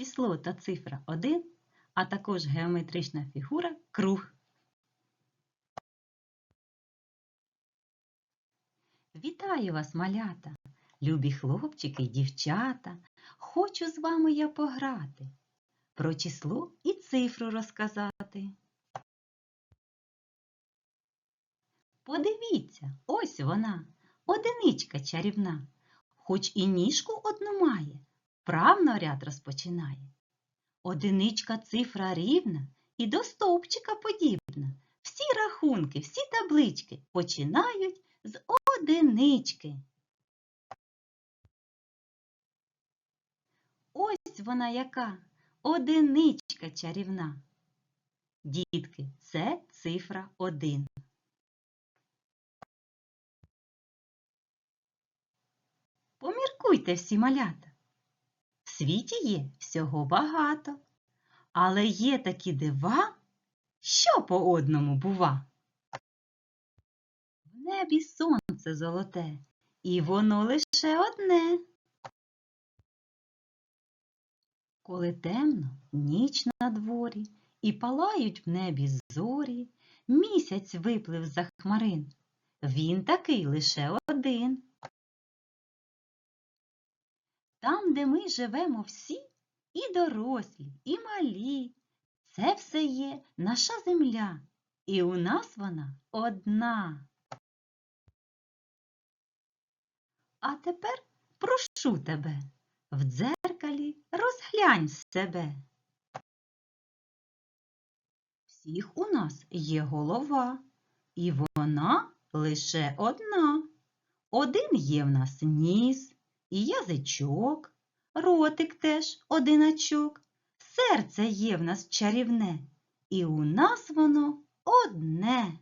число та цифра 1, а також геометрична фігура круг. Вітаю вас, малята, любі хлопчики й дівчата. Хочу з вами я пограти, про число і цифру розказати. Подивіться, ось вона, одиничка чарівна, хоч і ніжку одну має, правно ряд розпочинає. Одиничка цифра рівна і до стовпчика подібна. Всі рахунки, всі таблички починають з одинички. Ось вона яка одиничка чарівна. Дітки, це цифра 1. Поміркуйте всі малята. Світі є всього багато, але є такі дива, що по одному бува. В небі сонце золоте, і воно лише одне. Коли темно, ніч на дворі, і палають в небі зорі, місяць виплив за хмарин. Він такий лише один. Там, де ми живемо всі, і дорослі, і малі, це все є наша земля, і у нас вона одна. А тепер прошу тебе, в дзеркалі розглянь себе. Всіх у нас є голова, і вона лише одна. Один є в нас ніс, і язичок, ротик теж одиначок, серце є в нас чарівне, і у нас воно одне.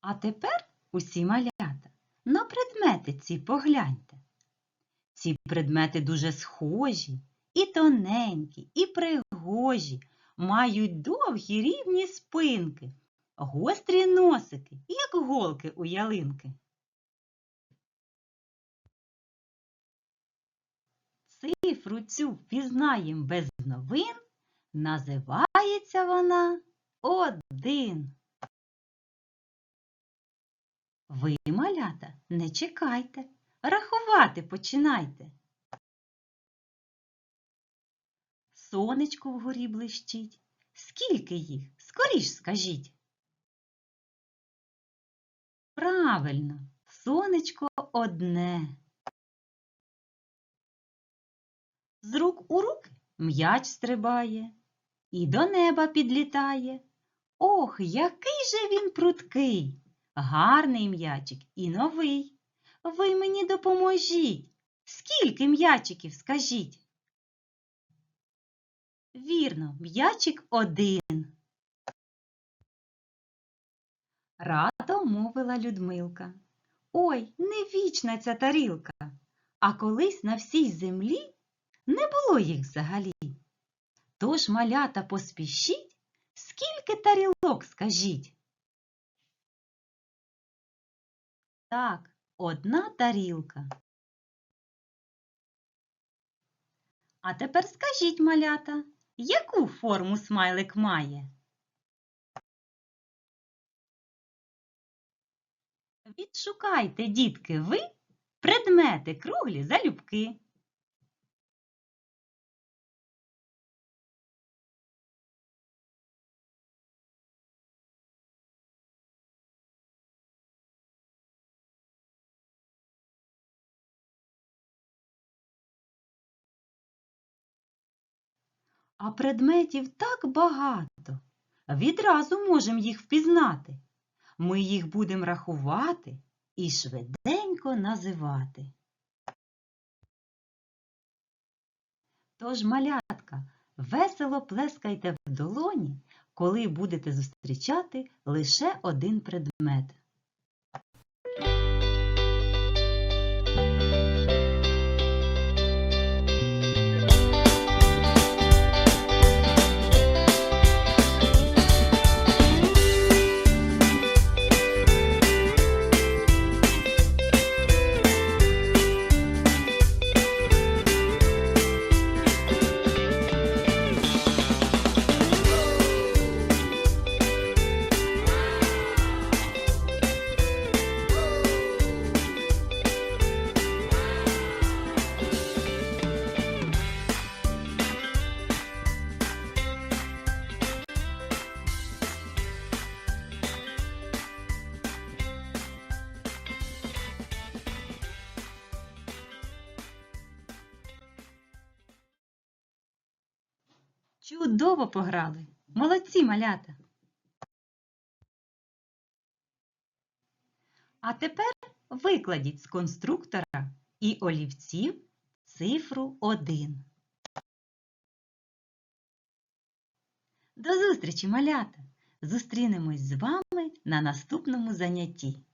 А тепер усі малята на предмети ці погляньте. Ці предмети дуже схожі, і тоненькі, і пригожі, мають довгі рівні спинки, гострі носики, як голки у ялинки. Цифру цю впізнаєм без новин, називається вона один. Ви, малята, не чекайте, рахувати починайте. Сонечко вгорі блищить. Скільки їх? Скоріш скажіть. Правильно, сонечко одне. З рук у руки м'яч стрибає і до неба підлітає. Ох, який же він пруткий! Гарний м'ячик і новий. Ви мені допоможіть. Скільки м'ячиків скажіть? Вірно, м'ячик один. Радо мовила Людмилка. Ой, не вічна ця тарілка. А колись на всій землі не було їх взагалі. Тож, малята, поспішіть, скільки тарілок скажіть? Так, одна тарілка. А тепер скажіть, малята, яку форму смайлик має? Відшукайте, дітки, ви предмети круглі залюбки. А предметів так багато. Відразу можемо їх впізнати. Ми їх будемо рахувати і швиденько називати. Тож, малятка, весело плескайте в долоні, коли будете зустрічати лише один предмет. Чудово пограли! Молодці малята! А тепер викладіть з конструктора і олівців цифру 1. До зустрічі, малята! Зустрінемось з вами на наступному занятті.